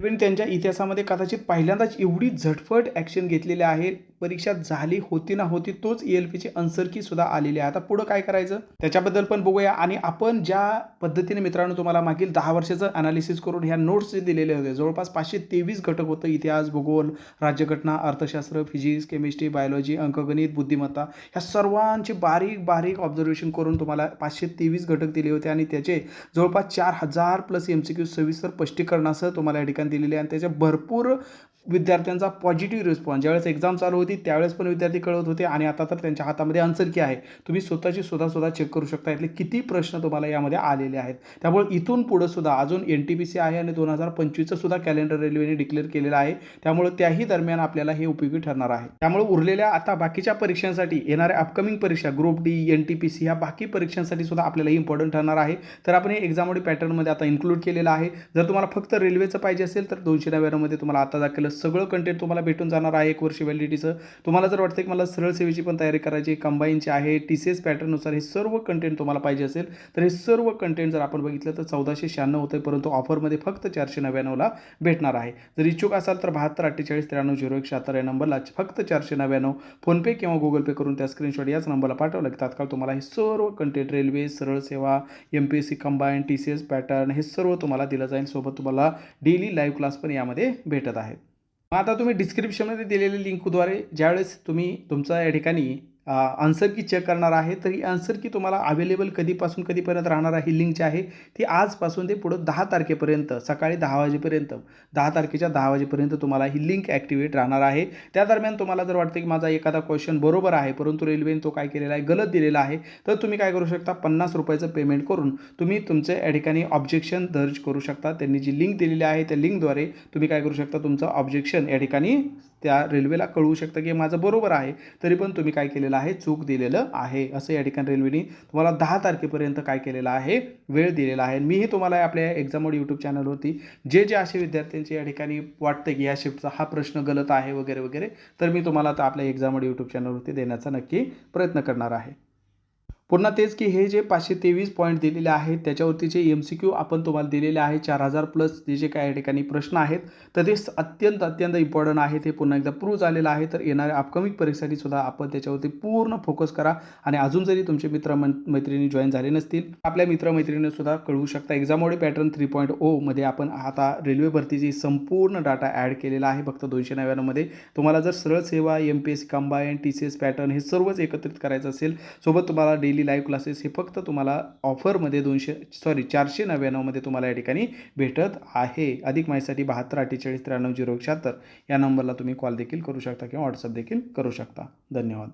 Even त्यांच्या इतिहासामध्ये कदाचित पहिल्यांदाच एवढी झटपट ॲक्शन घेतलेली आहे. परीक्षा झाली होती ना होती तोच ई एल पीची आन्सर की सुद्धा आलेली आहे. आता पुढं काय करायचं? त्याच्याबद्दल पण बघूया. आणि आपण ज्या पद्धतीने मित्रांनो तुम्हाला मागील दहा वर्षाचं अनालिसिस करून ह्या नोट्स जे दिलेले होते जवळपास पाचशे तेवीस घटक होतं इतिहास भूगोल राज्यघटना अर्थशास्त्र फिजिक्स केमिस्ट्री बायोलॉजी अंकगणित बुद्धिमत्ता ह्या सर्वांचे बारीक बारीक ऑब्झर्वेशन करून तुम्हाला पाचशे तेवीस घटक दिले होते. आणि त्याचे जवळपास चार हजार प्लस एम सी क्यू सविस्तर स्पष्टीकरणासह तुम्हाला या ठिकाणी दिलेले आणि त्याच्या भरपूर विद्यार्थ्यांचा पॉझिटिव्ह रिस्पॉन्स ज्यावेळेस एक्झाम चालू होती त्यावेळेस पण विद्यार्थी कळत होते आणि आता तर त्यांच्या हातामध्ये आन्सर की आहे. तुम्ही स्वतःची स्वतः स्वतः चेक करू शकता. यातले किती प्रश्न तुम्हाला यामध्ये आलेले आहेत. त्यामुळे इथून पुढं सुद्धा अजून एन टी पी सी आहे आणि दोन हजार पंचवीसचं सुद्धा कॅलेंडर रेल्वेने डिक्लेअर केलेलं आहे. त्यामुळे त्याही दरम्यान आपल्याला हे उपयोगी ठरणार आहे. त्यामुळे उरलेल्या आता बाकीच्या परीक्षांसाठी येणाऱ्या अपकमिंग परीक्षा group D N T P C ह्या बाकी परीक्षांसाठी सुद्धा आपल्याला इम्पॉर्टंट ठरणार आहे. तर आपण हे एक्झामोडी पॅटर्नमध्ये आता इन्क्लूड केलेलं आहे. जर तुम्हाला फक्त रेल्वेचं पाहिजे असेल तर दोनशे नव्याण्णवमध्ये तुम्हाला आता दाखल सगळं कंटेंट तुम्हाला भेटून जाणार आहे एक वर्ष व्हॅलिडिटीचं तुम्हाला जर वाटतं की मला सरळ सेवेची पण तयारी करायची कंबाईनची आहे टी सी एस पॅटर्ननुसार हे सर्व कंटेंट तुम्हाला पाहिजे असेल तर हे सर्व कंटेंट जर आपण बघितलं तर चौदाशे शहाण्णव होतं परंतु ऑफरमध्ये फक्त चारशे नव्याण्णवला भेटणार आहे. जर इच्छुक असाल तर बहात्तर अठ्ठेचाळीस त्र्याण्णव झिरो एक शहात्तर या नंबरला फक्त चारशे नव्याण्णव. फोनपे किंवा गुगल पे करून त्या स्क्रीनशॉट याच नंबरला पाठवलं की तात्काळ तुम्हाला हे सर्व कंटेंट रेल्वे सरळ सेवा M P S C combine T C S pattern हे सर्व तुम्हाला दिलं जाईल. सोबत तुम्हाला डेली लाईव्ह क्लास पण यामध्ये भेटत आहेत मग आता तुम्ही डिस्क्रिप्शनमध्ये दिलेल्या लिंकद्वारे ज्यावेळेस तुम्ही तुमचा या ठिकाणी आन्सर की चेक करणार आहे. तर ही आन्सर की तुम्हाला अवेलेबल कधीपासून कधीपर्यंत राहणार आहे ही लिंक जी आहे ती आजपासून ते पुढं दहा तारखेपर्यंत सकाळी दहा वाजेपर्यंत दहा तारखेच्या दहा वाजेपर्यंत तुम्हाला ही लिंक ॲक्टिवेट राहणार आहे. त्या दरम्यान तुम्हाला जर वाटतं की माझा एखादा क्वेश्चन बरोबर आहे परंतु रेल्वेने तो काय केलेला आहे गलत दिलेला आहे तर तुम्ही काय करू शकता पन्नास रुपयाचं पेमेंट करून तुम्ही तुमचं या ठिकाणी ऑब्जेक्शन दर्ज करू शकता. त्यांनी जी लिंक दिलेली आहे त्या लिंकद्वारे तुम्ही काय करू शकता तुमचं ऑब्जेक्शन या ठिकाणी त्या रेल्वेला कळवू शकतं की माझं बरोबर आहे. तरी पण तुम्ही काय केलेलं आहे? चूक दिलेलं आहे. असं या ठिकाणी रेल्वेने तुम्हाला दहा तारखेपर्यंत काय केलेलं आहे? वेळ दिलेला आहे. मीही तुम्हाला आपल्या एक्झामोड यूट्यूब चॅनलवरती जे जे असे विद्यार्थ्यांचे या ठिकाणी वाटतं की या शिफ्टचा हा प्रश्न गलत आहे वगैरे वगैरे तर मी तुम्हाला आता आपल्या एक्झामोड यूट्यूब चॅनलवरती देण्याचा नक्की प्रयत्न करणार आहे. पुन्हा तेच की हे जे पाचशे तेवीस पॉईंट दिलेले आहेत त्याच्यावरती जे एम सी क्यू आपण तुम्हाला दिलेले आहे चार हजार प्लस जे जे काय या प्रश्न आहेत तर ते अत्यंत अत्यंत इम्पॉर्टंट आहेत. हे पुन्हा एकदा प्रूव्ह झालेलं आहे. तर येणाऱ्या अपकमिंग परीक्षेसाठी सुद्धा आपण त्याच्यावरती पूर्ण फोकस करा. आणि अजून जरी तुमचे मित्र मैत्रिणी जॉईन झाले नसतील आपल्या मित्रमैत्रिणी सुद्धा कळवू शकता. एक्झामोडे पॅटर्न थ्री पॉईंट ओमध्ये आपण आता रेल्वे भरतीची संपूर्ण डाटा ॲड केलेला आहे फक्त दोनशे नव्याण्णवमध्ये तुम्हाला जर सरळ सेवा M P S combine T C S pattern हे सर्वच एकत्रित करायचं असेल सोबत तुम्हाला डेली लाईव्ह क्लासेस हे फक्त तुम्हाला ऑफरमध्ये दोनशे सॉरी चारशे नव्याण्णवमध्ये तुम्हाला या ठिकाणी भेटत आहे. अधिक माहितीसाठी बहात्तर अठ्ठेचाळीस त्र्याण्णव झिरो शहात्तर या नंबरला तुम्ही कॉल देखील करू शकता किंवा व्हॉट्सअप देखील करू शकता. धन्यवाद.